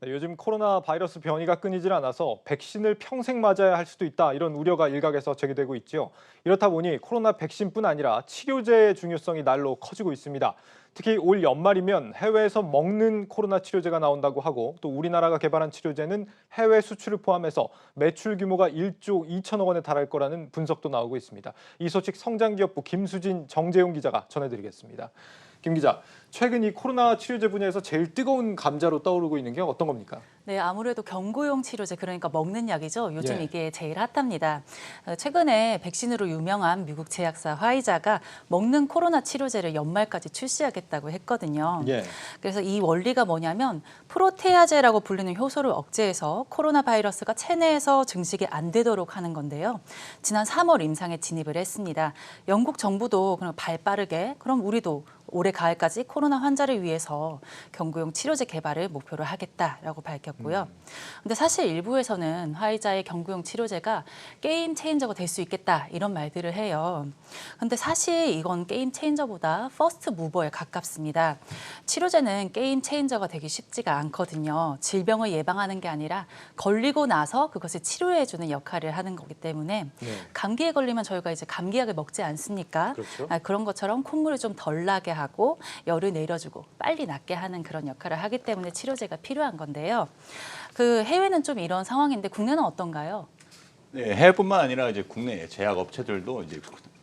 네, 요즘 코로나 바이러스 변이가 끊이질 않아서 백신을 평생 맞아야 할 수도 있다 이런 우려가 일각에서 제기되고 있죠. 이렇다 보니 코로나 백신뿐 아니라 치료제의 중요성이 날로 커지고 있습니다. 특히 올 연말이면 해외에서 먹는 코로나 치료제가 나온다고 하고 또 우리나라가 개발한 치료제는 해외 수출을 포함해서 매출 규모가 1조 2천억 원에 달할 거라는 분석도 나오고 있습니다. 이 소식 성장기업부 김수진 정재용 기자가 전해드리겠습니다. 김 기자, 최근 이 코로나 치료제 분야에서 제일 뜨거운 감자로 떠오르고 있는 게 어떤 겁니까? 네, 아무래도 경구용 치료제 그러니까 먹는 약이죠. 요즘 예. 이게 제일 핫합니다. 어, 최근에 백신으로 유명한 미국 제약사 화이자가 먹는 코로나 치료제를 연말까지 출시하겠다고 했거든요. 예. 그래서 이 원리가 뭐냐면 프로테아제라고 불리는 효소를 억제해서 코로나 바이러스가 체내에서 증식이 안 되도록 하는 건데요. 지난 3월 임상에 진입을 했습니다. 영국 정부도 그럼 발 빠르게 그럼 우리도 올해 가을까지 코로나 환자를 위해서 경구용 치료제 개발을 목표로 하겠다라고 밝혔고요. 근데 사실 일부에서는 화이자의 경구용 치료제가 게임 체인저가 될 수 있겠다 이런 말들을 해요. 근데 사실 이건 게임 체인저보다 퍼스트 무버에 가깝습니다. 치료제는 게임 체인저가 되기 쉽지가 않거든요. 질병을 예방하는 게 아니라 걸리고 나서 그것을 치료해 주는 역할을 하는 거기 때문에 네. 감기에 걸리면 저희가 이제 감기약을 먹지 않습니까? 그렇죠. 아, 그런 것처럼 콧물을 좀 덜 나게 하고 열을 내려주고 빨리 낫게 하는 그런 역할을 하기 때문에 치료제가 필요한 건데요. 그 해외는 좀 이런 상황인데 국내는 어떤가요? 네, 해외뿐만 아니라 이제 국내 제약 업체들도 이제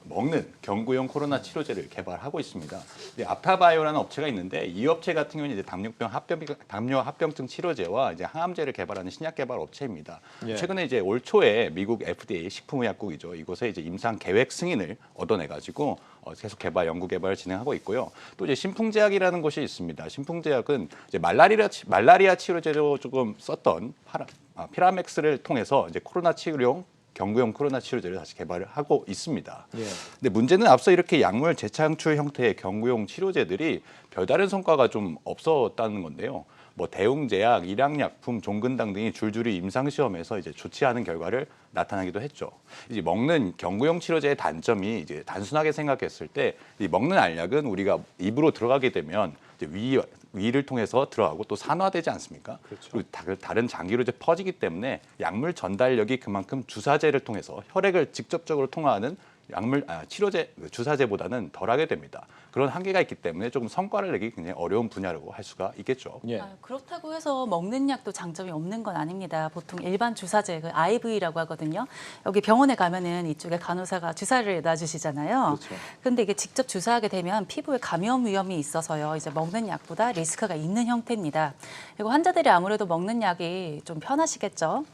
먹는 경구용 코로나 치료제를 개발하고 있습니다. 아파바이오라는 업체가 있는데 이 업체 같은 경우는 이제 당뇨병 합병 당뇨 합병증 치료제와 이제 항암제를 개발하는 신약 개발 업체입니다. 예. 최근에 이제 올 초에 미국 FDA 식품의약국이죠. 이곳에 이제 임상 계획 승인을 얻어내 가지고 어, 계속 개발 연구 개발을 진행하고 있고요. 또 이제 신풍제약이라는 곳이 있습니다. 신풍제약은 이제 말라리아 치- 말라리아 치료제로 조금 썼던 파라, 아, 피라맥스를 통해서 이제 코로나 치료용 경구용 코로나 치료제를 다시 개발을 하고 있습니다. 예. 근데 문제는 앞서 이렇게 약물 재창출 형태의 경구용 치료제들이 별다른 성과가 좀 없었다는 건데요. 뭐 대웅제약, 일양약품, 종근당 등이 줄줄이 임상 시험에서 이제 좋지 않은 결과를 나타나기도 했죠. 이제 먹는 경구용 치료제의 단점이 이제 단순하게 생각했을 때 이 먹는 알약은 우리가 입으로 들어가게 되면 이제 위 위를 통해서 들어가고 또 산화되지 않습니까? 그렇죠. 그리고 다- 다른 장기로 이제 퍼지기 때문에 약물 전달력이 그만큼 주사제를 통해서 혈액을 직접적으로 통과하는 약물 아, 치료제 그 주사제보다는 덜하게 됩니다. 그런 한계가 있기 때문에 조금 성과를 내기 굉장히 어려운 분야라고 할 수가 있겠죠. 예. 아, 그렇다고 해서 먹는 약도 장점이 없는 건 아닙니다. 보통 일반 주사제, 그 IV라고 하거든요. 여기 병원에 가면은 이쪽에 간호사가 주사를 놔주시잖아요. 그렇죠. 근데 이게 직접 주사하게 되면 피부에 감염 위험이 있어서요. 이제 먹는 약보다 리스크가 있는 형태입니다. 그리고 환자들이 아무래도 먹는 약이 좀 편하시겠죠.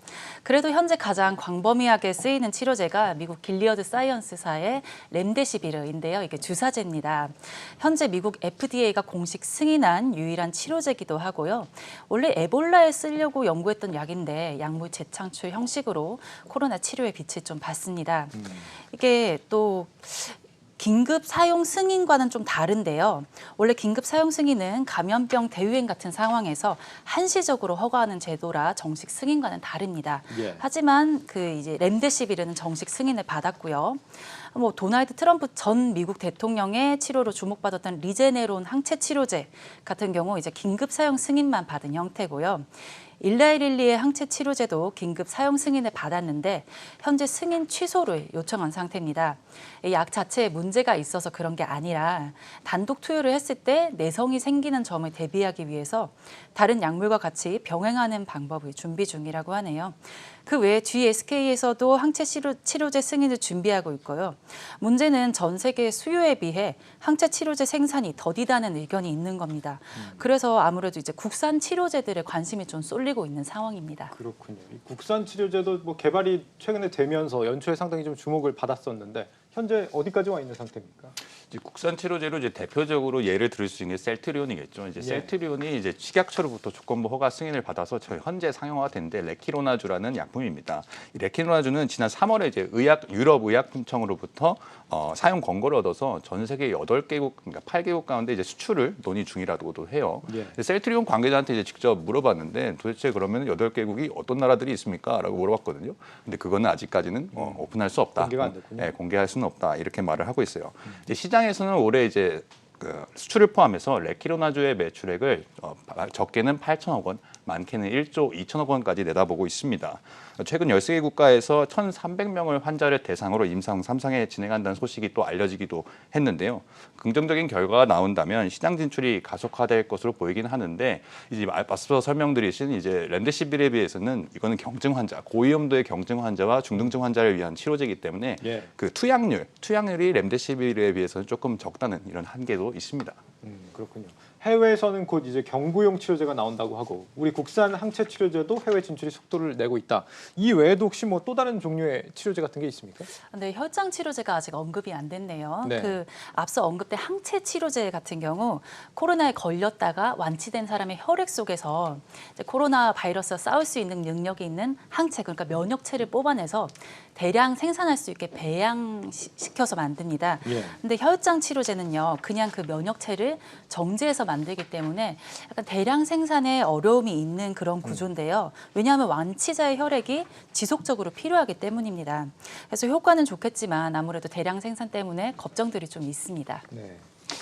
그래도 현재 가장 광범위하게 쓰이는 치료제가 미국 길리어드 사이언스사의 렘데시비르인데요. 이게 주사제입니다. 현재 미국 FDA가 공식 승인한 유일한 치료제기도 하고요. 원래 에볼라에 쓰려고 연구했던 약인데 약물 재창출 형식으로 코로나 치료에 빛을 좀 봤습니다. 이게 또 긴급 사용 승인과는 좀 다른데요. 원래 긴급 사용 승인은 감염병 대유행 같은 상황에서 한시적으로 허가하는 제도라 정식 승인과는 다릅니다. 예. 하지만 그 이제 렘데시비르는 정식 승인을 받았고요. 뭐 도널드 트럼프 전 미국 대통령의 치료로 주목받았던 리제네론 항체 치료제 같은 경우 이제 긴급 사용 승인만 받은 형태고요. 일라이릴리의 항체 치료제도 긴급 사용 승인을 받았는데 현재 승인 취소를 요청한 상태입니다. 이약 자체에 문제가 있어서 그런 게 아니라 단독 투여를 했을 때 내성이 생기는 점을 대비하기 위해서 다른 약물과 같이 병행하는 방법을 준비 중이라고 하네요. 그 외에 GSK에서도 항체 치료, 치료제 승인을 준비하고 있고요. 문제는 전 세계 수요에 비해 항체 치료제 생산이 더디다는 의견이 있는 겁니다. 그래서 아무래도 이제 국산 치료제들에 관심이 좀 쏠리 고 있는 상황입니다. 그렇군요. 이 국산 치료제도 뭐 개발이 최근에 되면서 연초에 상당히 좀 주목을 받았었는데 현재 어디까지 와 있는 상태입니까? 이제 국산 치료제로 이제 대표적으로 예를 들을 수 있는 게 셀트리온이겠죠. 이제 예. 셀트리온이 이제 식약처로부터 조건부 허가 승인을 받아서 저희 현재 상용화가 됐는데 레키로나주라는 약품입니다. 이 레키로나주는 지난 3월에 이제 의약 유럽 의약품청으로부터 어, 사용 권고를 얻어서 전 세계 8개국 그러니까 8개국 가운데 이제 수출을 논의 중이라고도 해요. 예. 셀트리온 관계자한테 이제 직접 물어봤는데 도대체 그러면 8개국이 어떤 나라들이 있습니까? 라고 물어봤거든요. 근데 그거는 아직까지는 어, 오픈할 수 없다. 음. 공개가 안 됐군요. 음. 예, 공개할 수는 없다. 이렇게 말을 하고 있어요. 이제 시장에서는 올해 이제 그 수출을 포함해서 레키로나주의 매출액을 어, 적게는 8천억 원, 많게는 1조 2천억 원까지 내다보고 있습니다. 최근 13개 국가에서 1,300명을 환자를 대상으로 임상 3상에 진행한다는 소식이 또 알려지기도 했는데요. 긍정적인 결과가 나온다면 시장 진출이 가속화될 것으로 보이긴 하는데 이제 앞서 설명드리신 이제 렘데시빌에 비해서는 이거는 경증 환자, 고위험도의 경증 환자와 중등증 환자를 위한 치료제이기 때문에 예. 그 투약률, 투약률이 렘데시빌에 비해서는 조금 적다는 이런 한계도 있습니다. 음, 그렇군요. 해외에서는 곧 이제 경구용 치료제가 나온다고 하고 우리 국산 항체 치료제도 해외 진출이 속도를 내고 있다. 이 외에도 혹시 뭐 또 다른 종류의 치료제 같은 게 있습니까? 근데 혈장 치료제가 아직 언급이 안 됐네요. 네. 그 앞서 언급된 항체 치료제 같은 경우 코로나에 걸렸다가 완치된 사람의 혈액 속에서 코로나 바이러스와 싸울 수 있는 능력이 있는 항체 그러니까 면역체를 뽑아내서 대량 생산할 수 있게 배양시켜서 만듭니다. 예. 근데 혈장 치료제는요, 그냥 그 면역체를 정제해서 만들기 때문에 약간 대량 생산에 어려움이 있는 그런 구조인데요. 왜냐하면 완치자의 혈액이 지속적으로 필요하기 때문입니다. 그래서 효과는 좋겠지만 아무래도 대량 생산 때문에 걱정들이 좀 있습니다. 네.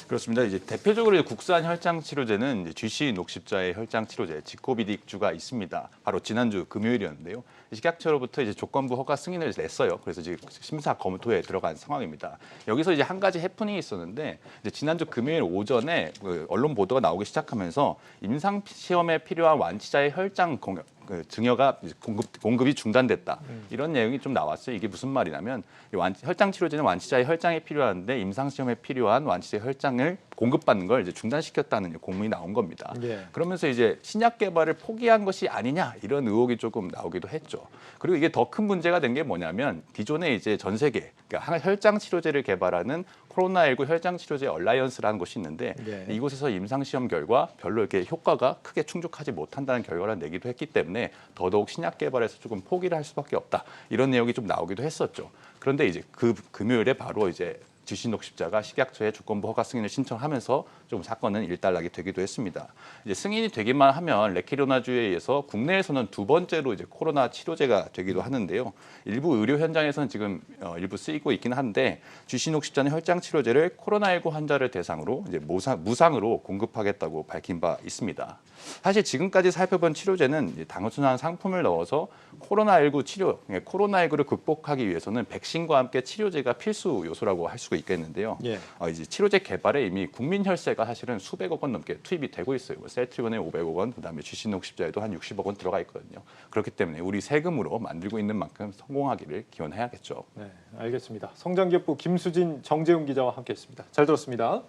그렇습니다. 이제 대표적으로 이제 국산 혈장 치료제는 이제 GC 녹십자의 혈장 치료제 지코비딕주가 있습니다. 바로 지난주 금요일이었는데요. 식약처로부터 이제 조건부 허가 승인을 냈어요. 그래서 지금 심사 검토에 들어간 상황입니다. 여기서 이제 한 가지 해프닝이 있었는데 지난주 금요일 오전에 그 언론 보도가 나오기 시작하면서 임상 시험에 필요한 완치자의 혈장 그 증여가 이제 공급, 공급이 중단됐다 이런 내용이 좀 나왔어요. 이게 무슨 말이냐면 이 완, 혈장 치료제는 완치자의 혈장이 필요한데 임상 시험에 필요한 완치자의 혈장을 공급받는 걸 이제 중단시켰다는 공문이 나온 겁니다. 예. 그러면서 이제 신약 개발을 포기한 것이 아니냐 이런 의혹이 조금 나오기도 했죠. 그리고 이게 더 큰 문제가 된 게 뭐냐면 기존에 이제 전 세계 그러니까 한- 혈장 치료제를 개발하는 코로나19 혈장 치료제 얼라이언스라는 곳이 있는데 예. 이곳에서 임상 시험 결과 별로 이렇게 효과가 크게 충족하지 못한다는 결과를 내기도 했기 때문에 더더욱 신약 개발에서 조금 포기를 할 수밖에 없다 이런 내용이 좀 나오기도 했었죠. 그런데 이제 그 금요일에 바로 이제 지신록 십자가 식약처에 주권부 허가 승인을 신청하면서 좀 사건은 일단락이 되기도 했습니다. 이제 승인이 되기만 하면 레키로나주에 의해서 국내에서는 두 번째로 이제 코로나 치료제가 되기도 하는데요. 일부 의료 현장에서는 지금 어, 일부 쓰이고 있긴 한데 지신록 십자는 혈장 치료제를 코로나19 환자를 대상으로 이제 무상, 무상으로 공급하겠다고 밝힌 바 있습니다. 사실 지금까지 살펴본 치료제는 단순한 상품을 넣어서 코로나19 치료, 그러니까 코로나19를 극복하기 위해서는 백신과 함께 치료제가 필수 요소라고 할 수가 있겠는데요. 예. 어, 이제 치료제 개발에 이미 국민 혈세가 사실은 수백억 원 넘게 투입이 되고 있어요. 뭐 셀트리온에 500억 원, 그다음에 GC 녹십자에도 한 60억 원 들어가 있거든요. 그렇기 때문에 우리 세금으로 만들고 있는 만큼 성공하기를 기원해야겠죠. 네, 알겠습니다. 성장기업부 김수진, 정재훈 기자와 함께했습니다. 잘 들었습니다.